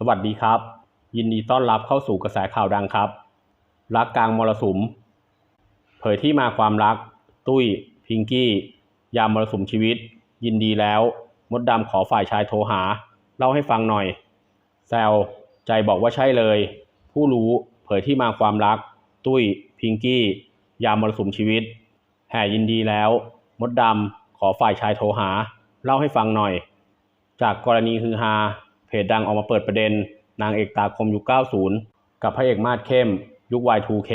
สวัสดีครับ ยินดีต้อนรับเข้าสู่กระแสข่าวดังครับ รักกลางมรสุม เผยที่มาความรัก ตุ้ย พิงกี้ ยามมรสุมชีวิต ยินดีแล้ว มดดำขอฝ่ายชายโทรหา เล่าให้ฟังหน่อย แซวใจบอกว่าใช่เลย ผู้รู้เผยที่มาความรัก ตุ้ย พิงกี้ ยามมรสุมชีวิต แห่ยินดีแล้ว มดดำขอฝ่ายชายโทรหา เล่าให้ฟังหน่อย จากกรณีฮือฮา เพจดังออกมาเปิดประเด็น นางเอกตาคมยุค 90 กับพระเอกมาดเข้ม ยุค Y2K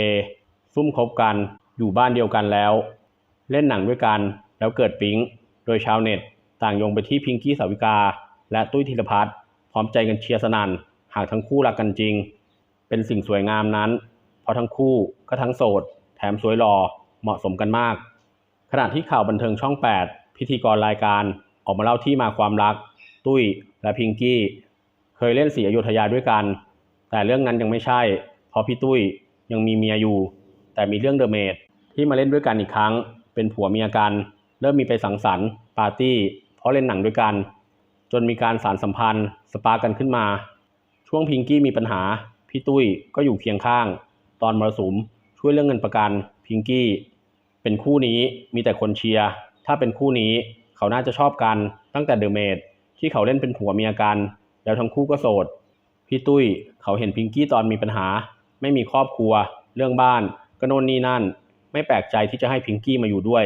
ซุ่มคบกันอยู่บ้านเดียวกันแล้ว เล่นหนังด้วยกันแล้วเกิดปิ๊ง โดยชาวเน็ต ต่างโยงไปที่พิงกี้สาวิกา และตุ้ยธีรพัฒน์พร้อมใจกันเชียร์สนั่นหากทั้งคู่รักกันจริง เป็นสิ่งสวยงามนั้น เพราะทั้งคู่ก็ทั้งโสด แถมสวยหล่อเหมาะสมกันมาก ขณะที่ข่าวบันเทิงช่อง 8 พิธีกรรายการออกมาเล่าที่มาความรัก ตุ้ยและพิงกี้ ยเล่นสีอยุธยาด้วยกัน แต่เรื่องนั้นยังไม่ใช่ เพราะพี่ตุ้ยยังมีเมียอยู่ แต่มีเรื่องเดอะเมดที่มาเล่นด้วยกันอีกครั้ง เป็นผัวเมียกัน เริ่มมีไปสังสรรค์ปาร์ตี้ เพราะเล่นหนังด้วยกัน จนมีการสารสัมพันธ์ สปากันขึ้นมา ช่วงพิงกี้มีปัญหา พี่ตุ้ยก็อยู่เคียงข้าง ตอนมรสุมช่วยเรื่องเงินประกัน พิงกี้ เป็นคู่นี้มีแต่คนเชียร์ถ้าเป็นคู่นี้เขาน่าจะชอบกันตั้งแต่เดอะเมดที่เขาเล่นเป็นผัวเมียกัน แล้วทั้งคู่ก็โสด พี่ตุ้ยเขาเห็นพิงกี้ตอนมีปัญหา ไม่มีครอบครัว เรื่องบ้าน ก็โน่นนี่นั่น ไม่แปลกใจที่จะให้พิงกี้มาอยู่ด้วย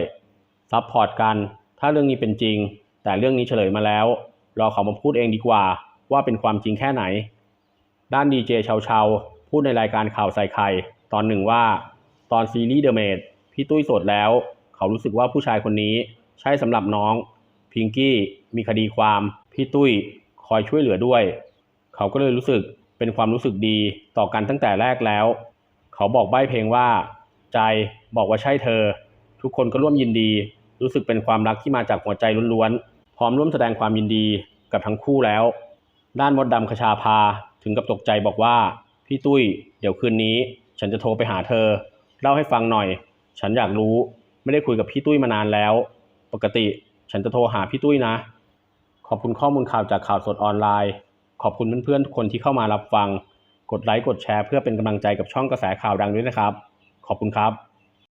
ซับพอร์ตกัน ถ้าเรื่องนี้เป็นจริง แต่เรื่องนี้เฉลยมาแล้ว รอเขามาพูดเองดีกว่า ว่าเป็นความจริงแค่ไหน ด้านดีเจชาเชาพูดในรายการข่าวใส่ไข่ตอนหนึ่งว่า ตอนซีรีส์เดอะเมดพี่ตุ้ยโสดแล้ว เขารู้สึกว่าผู้ชายคนนี้ ใช่สำหรับน้อง พิงกี้มีคดีความ พี่ตุ้ย คอยช่วยเหลือด้วย เขาก็เลยรู้สึกเป็นความรู้สึกดีต่อกันตั้งแต่แรกแล้ว เขาบอกใบ้เพลงว่า ใจบอกว่าใช่เธอ ทุกคนก็ร่วมยินดี รู้สึกเป็นความรักที่มาจากหัวใจล้วนๆพร้อมร่วมแสดงความยินดีกับทั้งคู่แล้ว ด้านมดดำคชาภาถึงกับตกใจบอกว่า พี่ตุ้ย เดี๋ยวคืนนี้ ฉันจะโทรไปหาเธอ เล่าให้ฟังหน่อย ฉันอยากรู้ไม่ได้คุยกับพี่ตุ้ยมานานแล้ว ปกติฉันจะโทรหาพี่ตุ้ยนะ ขอบคุณข้อมูลข่าวจากข่าวสดออนไลน์ ขอบคุณเพื่อนๆทุกคนที่เข้ามารับฟัง กดไลค์กดแชร์เพื่อเป็นกำลังใจกับช่องกระแสข่าวดังด้วยนะครับ ขอบคุณครับ